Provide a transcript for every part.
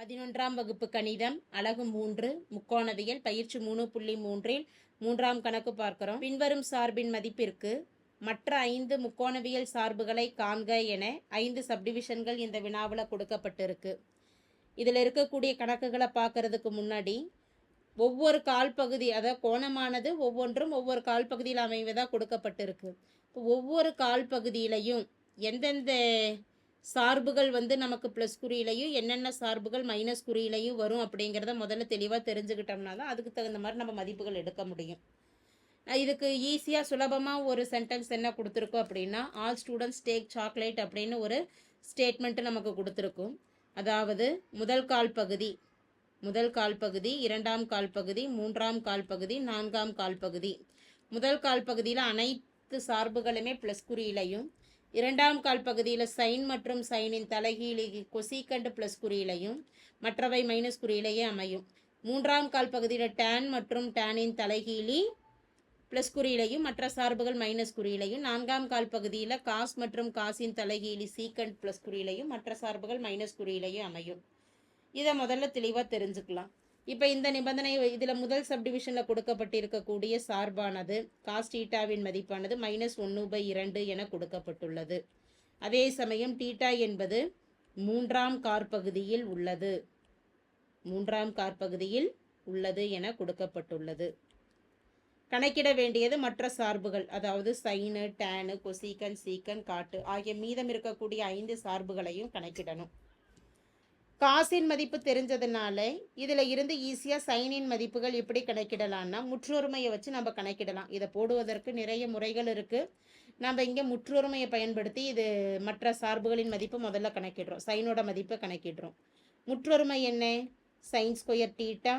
பதினொன்றாம் வகுப்பு கணிதம் அழகு மூன்று முக்கோணவியல் பயிற்சி மூணு புள்ளி மூன்றில் மூன்றாம் கணக்கு பார்க்கிறோம். பின்வரும் சார்பின் மதிப்பிற்கு மற்ற ஐந்து முக்கோணவியல் சார்புகளை காண்க என ஐந்து சப்டிவிஷன்கள் இந்த வினாவில் கொடுக்கப்பட்டிருக்கு. இதில் இருக்கக்கூடிய கணக்குகளை பார்க்கறதுக்கு முன்னாடி ஒவ்வொரு கால் பகுதி அதாவது கோணமானது ஒவ்வொன்றும் ஒவ்வொரு கால் பகுதியில் அமைவதாக கொடுக்கப்பட்டிருக்கு. இப்போ ஒவ்வொரு கால் பகுதியிலையும் எந்தெந்த சார்புகள் வந்து நமக்கு ப்ளஸ் குறியிலையும் என்னென்ன சார்புகள் மைனஸ் குறியிலையும் வரும் அப்படிங்கிறத முதல்ல தெளிவாக தெரிஞ்சுக்கிட்டோம்னா தான் அதுக்கு தகுந்த மாதிரி நம்ம மதிப்புகள் எடுக்க முடியும். இதுக்கு ஈஸியாக சுலபமாக ஒரு சென்டென்ஸ் என்ன கொடுத்துருக்கோம் அப்படின்னா ஆல் ஸ்டூடெண்ட்ஸ் டேக் சாக்லேட் அப்படின்னு ஒரு ஸ்டேட்மெண்ட்டு நமக்கு கொடுத்துருக்கும். அதாவது முதல் கால் பகுதி முதல் கால் பகுதி இரண்டாம் கால் பகுதி மூன்றாம் கால் பகுதி நான்காம் கால் பகுதி. முதல் கால் பகுதியில் அனைத்து சார்புகளுமே ப்ளஸ் குறியிலையும் இரண்டாம் கால் பகுதியில் சைன் மற்றும் சைனின் தலைகீழி கொசிகண்ட் ப்ளஸ் குறியிலையும் மற்றவை மைனஸ் குறியிலேயே அமையும். மூன்றாம் கால் பகுதியில் டேன் மற்றும் டேனின் தலைகீழி ப்ளஸ் குறியிலையும் மற்ற சார்புகள் மைனஸ் குறியிலையும் நான்காம் கால் பகுதியில் காஸ் மற்றும் காசின் தலைகீழி சீக்கண்ட் ப்ளஸ் குறியிலையும் மற்ற சார்புகள் மைனஸ் குறியிலையும் அமையும். இதை முதல்ல தெளிவாக தெரிஞ்சுக்கலாம். இப்போ இந்த நிபந்தனை இதில் முதல் சப்டிவிஷனில் கொடுக்கப்பட்டிருக்கக்கூடிய சார்பானது காஸ்ட் ஈட்டாவின் மதிப்பானது மைனஸ் ஒன்று பை இரண்டு என கொடுக்கப்பட்டுள்ளது. அதே சமயம் டீட்டா என்பது மூன்றாம் கார்பகுதியில் உள்ளது. மூன்றாம் கார்பகுதியில் உள்ளது என கொடுக்கப்பட்டுள்ளது. கணக்கிட வேண்டியது மற்ற சார்புகள் அதாவது சைனு டேனு கொசீக்கன் சீக்கன் காட்டு ஆகிய மீதம் இருக்கக்கூடிய ஐந்து சார்புகளையும் கணக்கிடணும். காசின் மதிப்பு தெரிஞ்சதுனால இதில் இருந்து ஈஸியாக சைனின் மதிப்புகள் எப்படி கணக்கிடலாம்னா முற்றொருமையை வச்சு நம்ம கணக்கிடலாம். இதை போடுவதற்கு நிறைய முறைகள் இருக்குது நம்ம இங்கே முற்றொருமையை பயன்படுத்தி இது மற்ற சார்புகளின் மதிப்பு முதல்ல கணக்கிடுறோம். சைனோட மதிப்பை கணக்கிடுறோம். முற்றொருமை என்ன? Sine square theta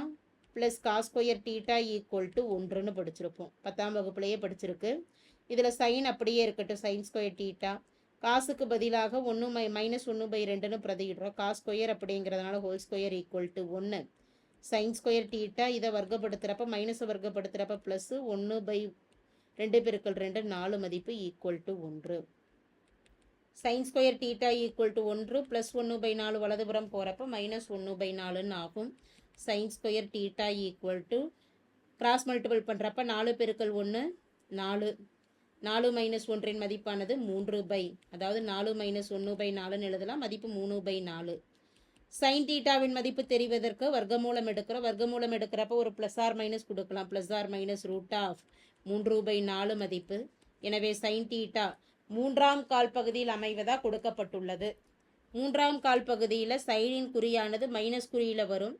plus cos square theta equal to ஒன்றுன்னு படிச்சிருப்போம். பத்தாம் வகுப்புலேயே படிச்சிருக்கு. இதில் சைன் அப்படியே இருக்கட்டும். சைன் ஸ்கொயர் டீட்டா காசுக்கு பதிலாக ஒன்று மை மைனஸ் ஒன்று பை ரெண்டுன்னு பிரதியிடுறோம். காஸ் ஸ்கொயர் அப்படிங்கிறதுனால ஹோல் ஸ்கொயர் ஈக்குவல் டு ஒன்று சைன் ஸ்கொயர் டீட்டா இதை வர்க்கப்படுத்துகிறப்ப மைனஸை வர்க்கப்படுத்துகிறப்ப ப்ளஸ்ஸு ஒன்று பை ரெண்டு பெருக்கள் ரெண்டு நாலு மதிப்பு ஈக்குவல் டு ஒன்று. Sine square theta equal to ஒன்று ப்ளஸ் ஒன்று பை நாலு வலதுபுறம் போகிறப்ப மைனஸ் ஒன்று பை நாலுன்னு ஆகும். Sine square theta equal to cross multiple பண்ணுறப்ப நாலு பெருக்கள் ஒன்று நாலு நாலு மைனஸ் ஒன்றின் மதிப்பானது மூன்று பை. அதாவது நாலு மைனஸ் ஒன்று பை நாலுன்னு எழுதலாம். மதிப்பு மூணு பை நாலு. சைன் தீட்டாவின் மதிப்பு தெரிவதற்கு வர்க்கமூலம் எடுக்கிறோம் வர்க்கமூலம் எடுக்கிறப்ப ஒரு ப்ளஸ் ஆர் மைனஸ் கொடுக்கலாம். Plus or minus root of மூன்று பை நாலு மதிப்பு. எனவே சைன் தீட்டா மூன்றாம் கால் பகுதியில் அமைவதாக கொடுக்கப்பட்டுள்ளது. மூன்றாம் கால் பகுதியில் சைனின் குறியானது மைனஸ் குறியில் வரும்.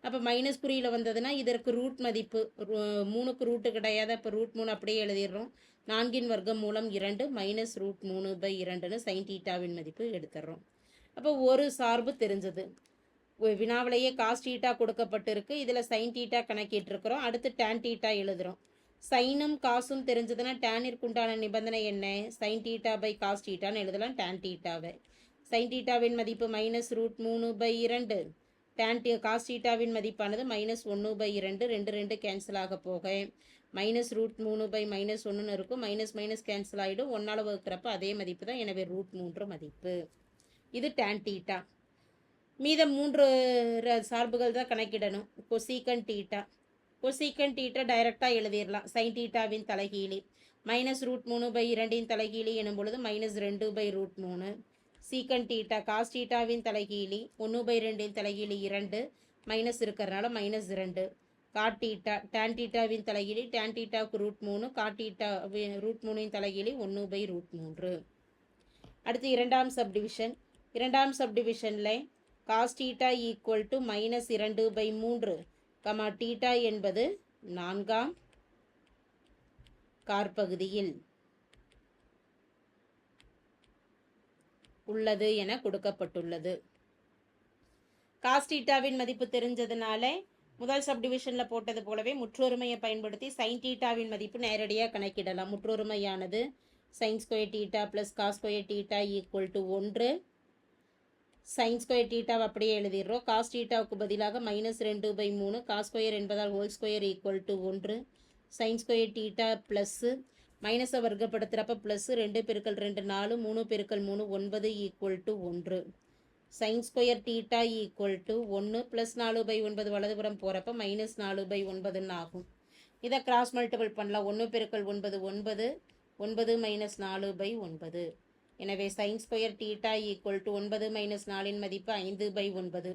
அப்போ மைனஸ் குறியில் வந்ததுன்னா இதற்கு ரூட் மதிப்பு. ரூ- மூணுக்கு ரூட்டு கிடையாது. அப்போ ரூட் மூணு அப்படியே எழுதிடுறோம். நான்கின் வர்க்கம் மூலம் இரண்டு மைனஸ் ரூட் மூணு பை இரண்டுன்னு சைன் டீட்டாவின் மதிப்பு எடுத்துடுறோம் அப்போ ஒரு சார்பு தெரிஞ்சது. வினாவிலேயே காஸ் டீட்டா கொடுக்கப்பட்டிருக்கு. இதில் சைன் டீட்டா கணக்கிட்டிருக்கிறோம். அடுத்து டேன் டீட்டா எழுதுகிறோம் சைனும் காசும் தெரிஞ்சதுன்னா டேனிற்கு உண்டான நிபந்தனை என்ன? சைன் டீட்டா பை காஸ் டீட்டான்னு எழுதலாம். டேன் டீட்டாவை சைன் டீட்டாவின் மதிப்பு மைனஸ் ரூட் மூணு பை இரண்டு. டேன் டீ காஸ் டீட்டாவின் மதிப்பானது மைனஸ் ஒன்று பை இரண்டு. ரெண்டு ரெண்டு கேன்சல் ஆக போக. மைனஸ் ரூட் மூணு பை மைனஸ் ஒன்றுன்னு இருக்கும். மைனஸ் மைனஸ் கேன்சல் ஆகிடும் ஒன்றால் வகுக்கிறப்ப அதே மதிப்பு தான். எனவே ரூட் மூன்று மதிப்பு. இது டேன் டீட்டா மீதம் மூன்று ர- சார்புகள் தான் கணக்கிடணும். கொசீக்கன் டீட்டா கொசீக்கன் டீட்டா டைரெக்டாக எழுதிடலாம். சைன் டீட்டாவின் தலைகீழி. மைனஸ் ரூட் மூணு பை இரண்டின் தலைகீழி எனும் பொழுது மைனஸ் ரெண்டு பை ரூட் மூணு. சீக்கன் டீட்டா காஸ் டீட்டாவின் தலைகீழி. ஒன்று பை ரெண்டின் தலைகீழி இரண்டு. மைனஸ் இருக்கிறனால மைனஸ் இரண்டு. காட்டீட்டா டேன் டீட்டாவின் தலைகீழி டேன் டீட்டாவுக்கு ரூட் மூணு காட் ரூட் மூணின் தலைகீழி ஒன்று பை ரூட் மூன்று. அடுத்து இரண்டாம் சப்டிவிஷன் இரண்டாம் சப்டிவிஷனில் cos theta equal to minus இரண்டு பை மூன்று கமா டீட்டா என்பது நான்காம் கார்பகுதியில் உள்ளது என கொடுக்கப்பட்டுள்ளது. காஸ்டீட்டாவின் மதிப்பு தெரிஞ்சதுனால முதல் சப்டிவிஷனில் போட்டது போலவே முற்றொருமையை பயன்படுத்தி சைன் டீட்டாவின் மதிப்பு நேரடியாக கணக்கிடலாம். முற்றொருமையானது sine square theta plus cos square theta equal to ஒன்று. சைன் ஸ்கொயர் டீட்டாவை அப்படியே எழுதிடுறோம். காஸ் டீட்டாவுக்கு பதிலாக மைனஸ் ரெண்டு பை மூணு காஸ் ஸ்கொயர் என்பதால் ஹோல் ஸ்கொயர் ஈக்குவல் டு ஒன்று. சைன் ஸ்கொயர் டீட்டா ப்ளஸ்ஸு மைனஸை வர்க்கப்படுத்துகிறப்ப ப்ளஸ் ரெண்டு பெருக்கல் ரெண்டு நாலு மூணு பெருக்கல் மூணு ஒன்பது ஈக்குவல் டு ஒன்று. Sine square theta equal to ஒன்று ப்ளஸ் நாலு பை ஒன்பது வலதுபுறம் போகிறப்ப மைனஸ் நாலு பை ஒன்பதுன்னு ஆகும். இதை கிராஸ் மல்டிபிள் பண்ணலாம். ஒன்று பெருக்கல் ஒன்பது ஒன்பது ஒன்பது மைனஸ் நாலு பை ஒன்பது. எனவே sine square theta equal to ஒன்பது மைனஸ் நாலின் மதிப்பு ஐந்து பை ஒன்பது.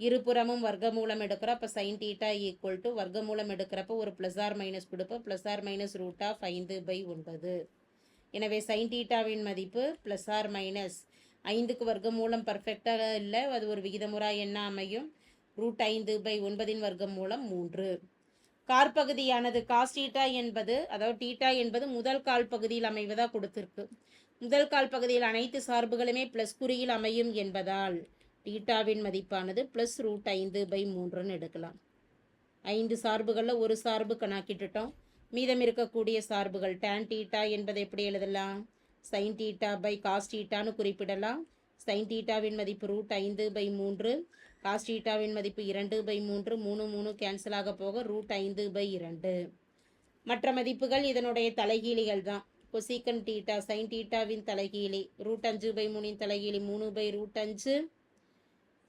இருபுறமும் வர்க்கமூலம் எடுக்கிறோம் அப்போ சைன் டீட்டா ஈக்குவல் டு வர்க்கமூலம் எடுக்கிறப்ப ஒரு ப்ளஸ் ஆர் மைனஸ் கொடுப்போம். Plus or minus root of ஐந்து பை ஒன்பது. எனவே சைன் டீட்டாவின் மதிப்பு ப்ளஸ் ஆர் மைனஸ் ஐந்துக்கு வர்க்கமூலம் பர்ஃபெக்டாக இல்லை அது ஒரு விகிதமுறா என்ன அமையும்? ரூட் ஐந்து பை ஒன்பதின் வர்க்கமூலம் மூன்று. காற்பகுதியானது காஸ் டீட்டா என்பது அதாவது டீட்டா என்பது முதல் கால் பகுதியில் அமைவதாக கொடுத்துருக்கு. முதல் கால் பகுதியில் அனைத்து சார்புகளுமே ப்ளஸ் குறியில் அமையும் என்பதால் டீட்டாவின் மதிப்பானது ப்ளஸ் ரூட் ஐந்து பை மூன்றுன்னு எடுக்கலாம். ஐந்து சார்புகளில் ஒரு சார்பு கணக்கிட்டுட்டோம். மீதம் இருக்கக்கூடிய சார்புகள் டேன் டீட்டா என்பதை எப்படி எழுதலாம்? சைன் தீட்டா பை காஸ்டீட்டான்னு குறிப்பிடலாம். சைன் தீட்டாவின் மதிப்பு ரூட் ஐந்து பை மூன்று காஸ்டீட்டாவின் மதிப்பு இரண்டு பை மூன்று மூணு மூணு கேன்சல் ஆக போக ரூட் ஐந்து பை இரண்டு. மற்ற மதிப்புகள் இதனுடைய தலைகீழிகள் தான். கொசிகன் டீட்டா சைன் டீட்டாவின் தலைகீழி ரூட் அஞ்சு பை மூணின் தலைகீழி மூணு பை ரூட் அஞ்சு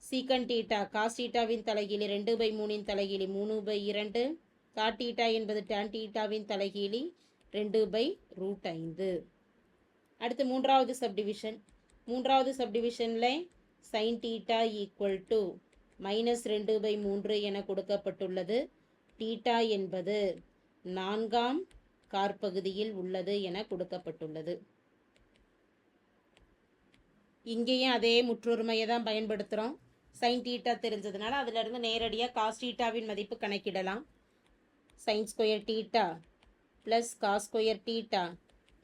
சீக்கன் டீட்டா காஸ்டீட்டாவின் தலைகீழி ரெண்டு பை மூணின் தலைகீழி மூணு பை இரண்டு. காட்டீட்டா என்பது டேன் டீட்டாவின் தலைகீழி ரெண்டு பை ரூட் ஐந்து. அடுத்து மூன்றாவது சப்டிவிஷன் மூன்றாவது சப்டிவிஷனில் sine theta equal to minus ரெண்டு பை மூன்று என கொடுக்கப்பட்டுள்ளது. டீட்டா என்பது நான்காம் காற்பகுதியில் உள்ளது என கொடுக்கப்பட்டுள்ளது. இங்கேயும் அதே முற்றொருமையை தான் பயன்படுத்துகிறோம் சைன் டீட்டா தெரிஞ்சதுனால அதிலிருந்து நேரடியாக காஸ் டீட்டாவின் மதிப்பு கணக்கிடலாம். Sine square theta plus cos square theta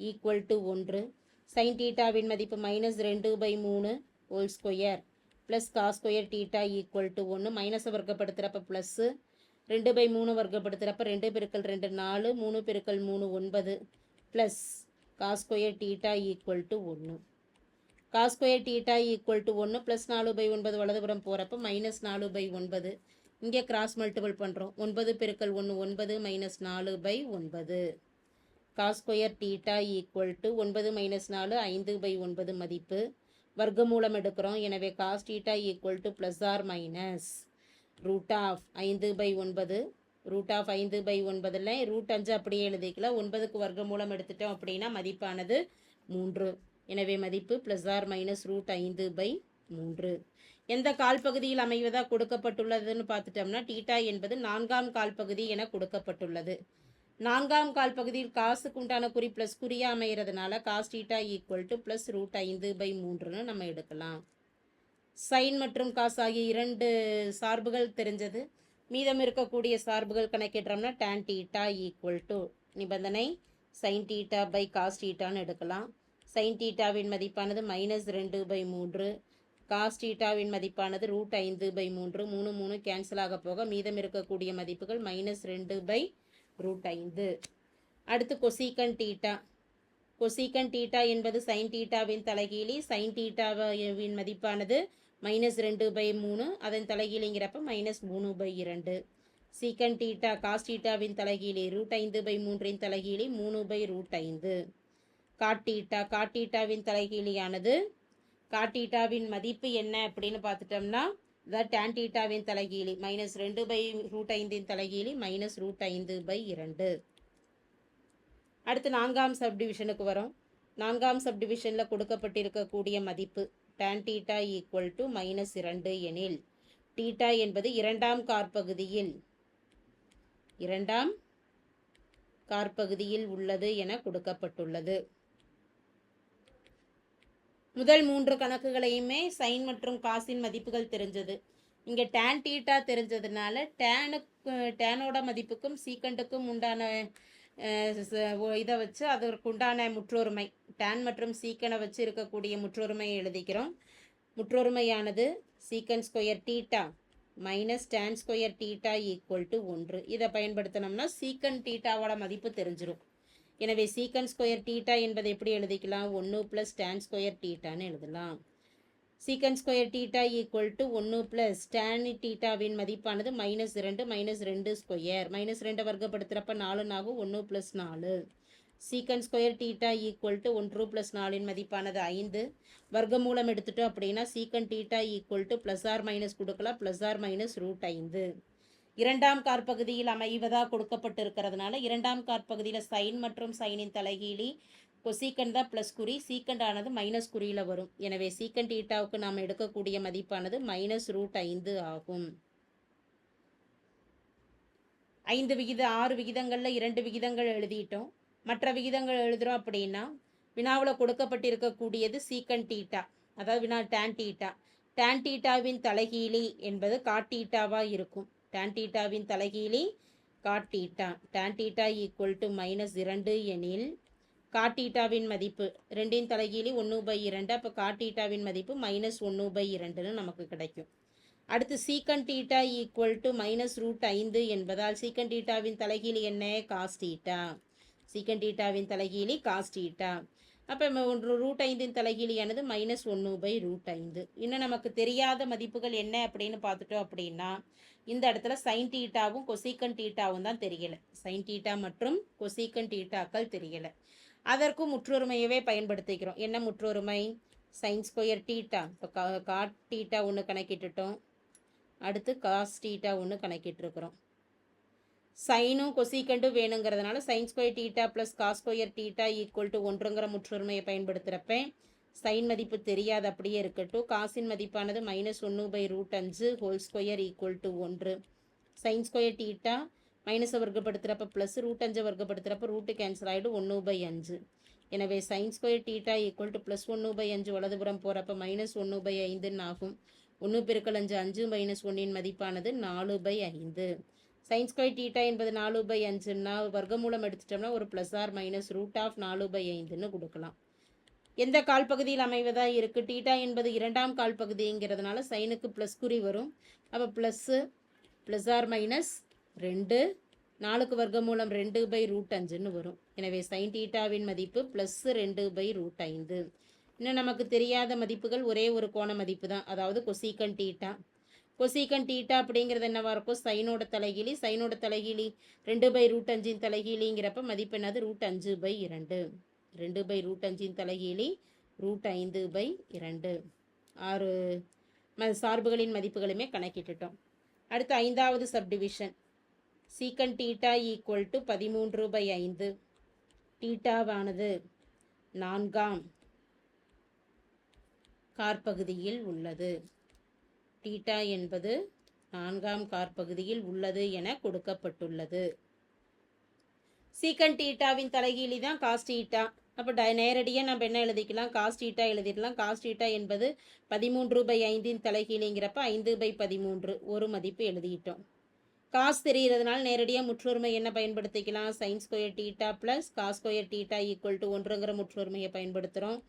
equal to ஒன்று. சைன் டீட்டாவின் மதிப்பு மைனஸ் ரெண்டு பை மூணு whole square plus cos square theta equal to ஒன்று மைனஸை வர்க்கப்படுத்துகிறப்ப ப்ளஸ்ஸு ரெண்டு பை மூணு வர்க்கப்படுத்துகிறப்ப ரெண்டு பெருக்கல் ரெண்டு நாலு மூணு பெருக்கல் மூணு ஒன்பது plus cos square theta equal to ஒன்று cos square theta equal to ஒன்று ப்ளஸ் நாலு பை ஒன்பது வலதுபுறம் போகிறப்ப மைனஸ் நாலு பை ஒன்பது. இங்கே கிராஸ் மல்டிபிள் பண்ணுறோம் ஒன்பது பெருக்கல் ஒன்று ஒன்பது மைனஸ் நாலு பை ஒன்பது. Cos square theta equal to ஒன்பது மைனஸ் நாலு ஐந்து பை ஒன்பது மதிப்பு. வர்க்கமூலம் எடுக்கிறோம். எனவே cos theta equal to plus or minus root of ஐந்து பை ஒன்பது. ரூட் ஆஃப் ஐந்து பை ஒன்பதில் ரூட் அஞ்சு அப்படியே எழுதிக்கலாம் ஒன்பதுக்கு வர்க்கமூலம் எடுத்துட்டோம் அப்படின்னா மதிப்பானது மூன்று. எனவே மதிப்பு ப்ளஸ் ஆர் மைனஸ் ரூட் ஐந்து பை மூன்று. எந்த கால் பகுதியில் அமைவதாக கொடுக்கப்பட்டுள்ளதுன்னு பார்த்துட்டோம்னா டீட்டா என்பது நான்காம் கால் பகுதி என கொடுக்கப்பட்டுள்ளது. நான்காம் கால் பகுதியில் காசுக்கு உண்டான குறி ப்ளஸ் குறியாக அமைகிறதுனால cos theta equal to plus root ஐந்து பை மூன்றுன்னு நம்ம எடுக்கலாம். சைன் மற்றும் காஸ் ஆகிய இரண்டு சார்புகள் தெரிஞ்சது. மீதம் இருக்கக்கூடிய சார்புகள் கணக்கிடுறோம்னா டேன் டீட்டா ஈக்குவல் டு நிபந்தனை சைன் டீட்டா பை காஸ் டீட்டான்னு எடுக்கலாம். சைன் டீட்டாவின் மதிப்பானது மைனஸ் ரெண்டு பை மூன்று. காஸ் டீட்டாவின் மதிப்பானது ரூட் ஐந்து பை மூன்று. மூணு மூணு கேன்சல் ஆக போக மீதம் இருக்கக்கூடிய மதிப்புகள் மைனஸ் ரெண்டு பை ரூட் ஐந்து. அடுத்து கொசீக்கன் டீட்டா கொசீக்கன் டீட்டா என்பது சைன் டீட்டாவின் தலைகீழி. சைன் டீட்டாவின் மதிப்பானது மைனஸ் ரெண்டு பை மூணு. அதன் தலைகீழிங்கிறப்ப மைனஸ் மூணு பை இரண்டு. சீக்கன் டீட்டா காஸ் டீட்டாவின் தலைகீழி. ரூட் ஐந்து பை மூன்றின் தலைகீழி. மூணு பை ரூட் ஐந்து. காட்டீட்டா காட்டீட்டாவின் தலைகீழியானது. காட்டீட்டாவின் மதிப்பு என்ன அப்படின்னு பார்த்துட்டோம்னா இதான் டேன் டீட்டாவின் தலைகீழி மைனஸ் ரெண்டு பை ரூட் ஐந்தின் தலைகீழி மைனஸ் ரூட் ஐந்து பை இரண்டு. அடுத்து நான்காம் சப்டிவிஷனுக்கு வரோம். நான்காம் சப்டிவிஷனில் கொடுக்கப்பட்டிருக்கக்கூடிய மதிப்பு tan theta equal to minus இரண்டு எனில் டீட்டா என்பது இரண்டாம் காற்பகுதியில் இரண்டாம் காற்பகுதியில் உள்ளது என கொடுக்கப்பட்டுள்ளது. முதல் மூன்று கணக்குகளையுமே சைன் மற்றும் காசின் மதிப்புகள் தெரிஞ்சது. இங்கே டேன் டீட்டா தெரிஞ்சதுனால டேனுக்கு டேனோட மதிப்புக்கும் சீக்கண்டுக்கும் உண்டான இதை வச்சு அதற்கு உண்டான முற்றொருமை டேன் மற்றும் சீக்கனை வச்சு இருக்கக்கூடிய முற்றொருமையை எழுதிக்கிறோம். முற்றொருமையானது secant square theta minus tan square theta equal to ஒன்று. இதை பயன்படுத்தினோம்னா சீக்கன் டீட்டாவோட மதிப்பு தெரிஞ்சிடும் எனவே சீக்கன் ஸ்கொயர் டீட்டா என்பதை எப்படி எழுதிக்கலாம்? ஒன்று ப்ளஸ் டேன் ஸ்கொயர் டீட்டான்னு எழுதலாம். Secant square theta equal to ஒன்று ப்ளஸ் டேன் டீட்டாவின் மதிப்பானது மைனஸ் ரெண்டு மைனஸ் ரெண்டு ஸ்கொயர் மைனஸ் ரெண்டை வர்க்கப்படுத்துகிறப்ப நாலுனாகும் ஒன்று ப்ளஸ் நாலு. Secant square theta equal to ஒன்று ப்ளஸ் நாலின் மதிப்பானது ஐந்து. வர்க்கமூலம் எடுத்துட்டோம் அப்படின்னா secant theta equal to plus or minus கொடுக்கலாம் ப்ளஸ் ஆர் மைனஸ் ரூட் ஐந்து. இரண்டாம் காற்பகுதியில் அமைவதாக கொடுக்கப்பட்டிருக்கிறதுனால இரண்டாம் காற்பகுதியில் சைன் மற்றும் சைனின் தலைகீழி கொசீக்கண்ட் தான் ப்ளஸ் குறி. சீக்கண்ட் ஆனது மைனஸ் குறியில் வரும். எனவே சீக்கண்ட் ஈட்டாவுக்கு நாம் எடுக்கக்கூடிய மதிப்பானது மைனஸ் ரூட் ஐந்து ஆகும். ஐந்து விகித ஆறு விகிதங்களில் இரண்டு விகிதங்கள் எழுதிட்டோம். மற்ற விகிதங்கள் எழுதுகிறோம் அப்படின்னா வினாவில் கொடுக்கப்பட்டிருக்கக்கூடியது சீக்கன் டீட்டா அதாவது வினா டேன் டீட்டா டேன் டீட்டாவின் தலைகீழி என்பது காட்டீட்டாவாக இருக்கும். டேன் டீட்டாவின் தலைகீழி cot theta tan theta equal to minus இரண்டு எனில் காட்டீட்டாவின் மதிப்பு ரெண்டின் தலைகீழி ஒன்று பை இரண்டு. அப்போ காட்டீட்டாவின் மதிப்பு மைனஸ் ஒன்று பை இரண்டுன்னு நமக்கு கிடைக்கும். அடுத்து secant theta equal to minus root ஐந்து என்பதால் சீக்கன் டீட்டாவின் தலைகீழி என்ன? காஸ் டீட்டா சீக்கன் டீட்டாவின் தலைகீழி காஸ் டீட்டா அப்போ ஒன்று ரூட் ஐந்தின் தலைகீழியானது மைனஸ் ஒன்று பை ரூட் ஐந்து. இன்னும் நமக்கு தெரியாத மதிப்புகள் என்ன அப்படின்னு பார்த்துட்டோம் அப்படின்னா இந்த இடத்துல சைன் டீட்டாவும் கொசிக்கன் டீட்டாவும் தான் தெரியலை. சைன் டீட்டா மற்றும் கொசிக்கன் டீட்டாக்கள் தெரியலை. அதற்கும் முற்றொருமையவே பயன்படுத்திக்கிறோம் என்ன முற்றொருமை? சைன் ஸ்கொயர் டீட்டா இப்போ கா காட் டீட்டா ஒன்று கணக்கிட்டுட்டோம். அடுத்து காஸ் டீட்டா ஒன்று கணக்கிட்டுருக்குறோம். சைனும் கொசீக்கண்டும் வேணுங்கிறதுனால sine square theta plus cos square theta equal to ஒன்றுங்கிற முற்றுரிமையை பயன்படுத்துகிறப்ப சைன் மதிப்பு தெரியாது அப்படியே இருக்கட்டும். காசின் மதிப்பானது மைனஸ் ஒன்று பை ரூட் அஞ்சு ஹோல் ஸ்கொயர் ஈக்குவல் டு ஒன்று. சைன் ஸ்கொயர் டீட்டா மைனஸை வர்க்கப்படுத்துகிறப்ப ப்ளஸ் ரூட் அஞ்சை வர்க்கப்படுத்துகிறப்ப ரூட்டு கேன்சல் ஆகிடும் ஒன்று பை அஞ்சு. எனவே sine square theta equal to plus ஒன்று பை அஞ்சு வலதுபுறம் போகிறப்ப மைனஸ் ஒன்று பை ஐந்துன்னு ஆகும். ஒன்று பெருக்கல் அஞ்சு அஞ்சு மைனஸ் ஒன்றின் மதிப்பானது நாலு பை ஐந்து. சைன் ஸ்கொயர் டீட்டா என்பது நாலு பை அஞ்சுன்னா வர்க்கமூலம் எடுத்துட்டோம்னா ஒரு plus or minus root of நாலு பை ஐந்துன்னு கொடுக்கலாம். எந்த கால் பகுதியில் அமைவதாக இருக்குது டீட்டா என்பது இரண்டாம் கால் பகுதிங்கிறதுனால சைனுக்கு ப்ளஸ் குறி வரும். அப்போ ப்ளஸ்ஸு ப்ளஸ் ஆர் மைனஸ் ரெண்டு நாலுக்கு வர்க்கமூலம் ரெண்டு பை ரூட் அஞ்சுன்னு வரும். எனவே சைன் டீட்டாவின் மதிப்பு ப்ளஸ் ரெண்டு பை ரூட் ஐந்து. இன்னும் நமக்கு தெரியாத மதிப்புகள் ஒரே ஒரு கோண மதிப்பு தான். அதாவது கொசீக்கன் டீட்டா கொசீக்கன் டீட்டா அப்படிங்கிறது என்னவா இருக்கும்? சைனோட தலைகீழி சைனோட தலைகீழி ரெண்டு பை ரூட் அஞ்சின் தலைகீழிங்கிறப்ப மதிப்பு என்னது? ரூட் அஞ்சு பை இரண்டு. ரெண்டு பை ரூட் அஞ்சின் தலைகீழி ரூட் ஐந்து பை இரண்டு. ஆறு ம சார்புகளின் மதிப்புகளுமே கணக்கிட்டுட்டோம். அடுத்து ஐந்தாவது subdivision secant theta equal to பதிமூன்று பை ஐந்து. டீட்டாவானது நான்காம் கார்பகுதியில் உள்ளது. டீட்டா என்பது நான்காம் காற்பகுதியில் உள்ளது என கொடுக்கப்பட்டுள்ளது. சீக்கன் டீட்டாவின் தலைகீழி தான் காஸ்டீட்டா அப்போ ட நேரடியாக நம்ம என்ன எழுதிக்கலாம்? காஸ்டீட்டா எழுதிடலாம். காஸ்டீட்டா என்பது பதிமூன்று பை ஐந்தின் தலைகீழிங்கிறப்ப ஐந்து பை பதிமூன்று ஒரு மதிப்பு எழுதிட்டோம். காஸ் தெரிகிறதுனால நேரடியாக முற்றொருமை என்ன பயன்படுத்திக்கலாம்? Sines square theta plus cos square theta equal to ஒன்றுங்கிற முற்றொருமையை பயன்படுத்துகிறோம்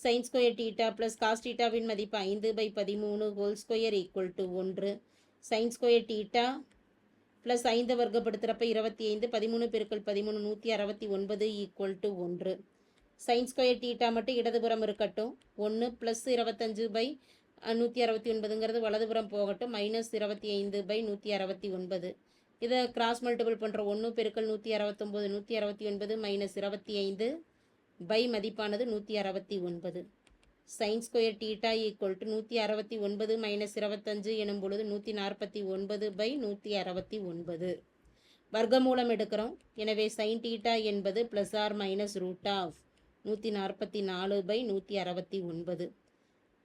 sine square theta plus cos டீட்டாவின் மதிப்பு ஐந்து பை பதிமூணு ஹோல் ஸ்கொயர் ஈக்குவல் டு ஒன்று. சைன் ஸ்கொயர் டீட்டா ப்ளஸ் ஐந்து வர்க்கப்படுத்துகிறப்ப இருபத்தி ஐந்து பதிமூணு பெருக்கள் பதிமூணு நூற்றி அறுபத்தி ஒன்பது ஈக்குவல் டு ஒன்று. சைன் ஸ்கொயர் டீட்டா மட்டும் இடதுபுறம் இருக்கட்டும். ஒன்று ப்ளஸ் இருபத்தஞ்சு பை நூற்றி அறுபத்தி ஒன்பதுங்கிறது வலதுபுறம் போகட்டும். மைனஸ் இருபத்தி ஐந்து பை நூற்றி அறுபத்தி ஒன்பது. இதை கிராஸ் மல்டிபிள் பண்ணுற ஒன்று பெருக்கள் நூற்றி அறுபத்தொம்போது நூற்றி அறுபத்தி ஒன்பது மைனஸ் இருபத்தி ஐந்து பை மதிப்பானது நூற்றி அறுபத்தி ஒன்பது. Sine square theta equal to நூற்றி அறுபத்தி ஒன்பது மைனஸ் இருபத்தஞ்சு எனும் பொழுது நூற்றி நாற்பத்தி ஒன்பது பை நூற்றி அறுபத்தி ஒன்பது. வர்க்கமூலம் எடுக்கிறோம். எனவே சைன் டீட்டா என்பது plus or minus root of நூற்றி நாற்பத்தி நாலு பை நூற்றி அறுபத்தி ஒன்பது.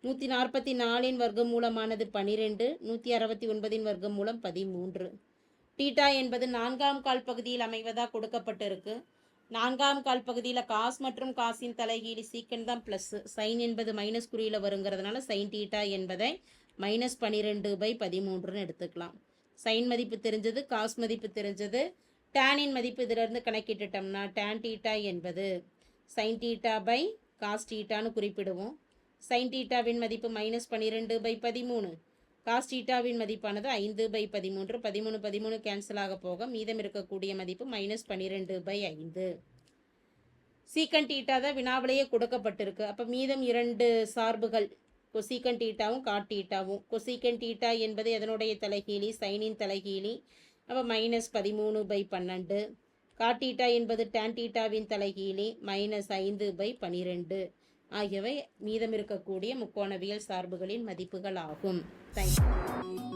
நூற்றி நாற்பத்தி நாலின் வர்க்கமூலமானது பனிரெண்டு நூற்றி அறுபத்தி ஒன்பதின் வர்க்கமூலம் பதிமூன்று. டீட்டா என்பது நான்காம் கால் பகுதியில் அமைவதாக கொடுக்கப்பட்டிருக்கு. நான்காம் கால் பகுதியில் காஸ் மற்றும் காசின் தலைகீழி சீக்கன் தான் ப்ளஸ் சைன் என்பது மைனஸ் குறியில் வருங்கிறதுனால சைன் டீட்டா என்பதை மைனஸ் பன்னிரெண்டு பை பதிமூன்றுன்னு எடுத்துக்கலாம். சைன் மதிப்பு தெரிஞ்சது காஸ் மதிப்பு தெரிஞ்சது. டேனின் மதிப்பு இதிலிருந்து கணக்கிட்டுட்டோம்னா டேன் டீட்டா என்பது சைன் டீட்டா பை காஸ் டீட்டான்னு குறிப்பிடுவோம். சைன் டீட்டாவின் மதிப்பு மைனஸ் பன்னிரெண்டு பை பதிமூணு. காஸ் டீட்டாவின் மதிப்பானது ஐந்து பை பதிமூன்று. பதிமூணு பதிமூணு கேன்சல் ஆக போக மீதம் இருக்கக்கூடிய மதிப்பு மைனஸ் பன்னிரெண்டு பை ஐந்து. சீக்கன் டீட்டா தான் வினாவிலேயே கொடுக்கப்பட்டிருக்கு. அப்போ மீதம் இரண்டு சார்புகள் கொசீக்கன் டீட்டாவும் காட் டீட்டாவும் கொசீக்கன் டீட்டா என்பது எதனுடைய தலைகீழி? சைனின் தலைகீழி. அப்போ மைனஸ் பதிமூணு பை பன்னெண்டு. காட்டீட்டா என்பது டேன் டீட்டாவின் தலைகீழி மைனஸ் ஐந்து பை பனிரெண்டு ஆகியவை மீதம் இருக்கக்கூடிய முக்கோணவியல் சார்புகளின் மதிப்புகள் ஆகும் தேங்க்யூ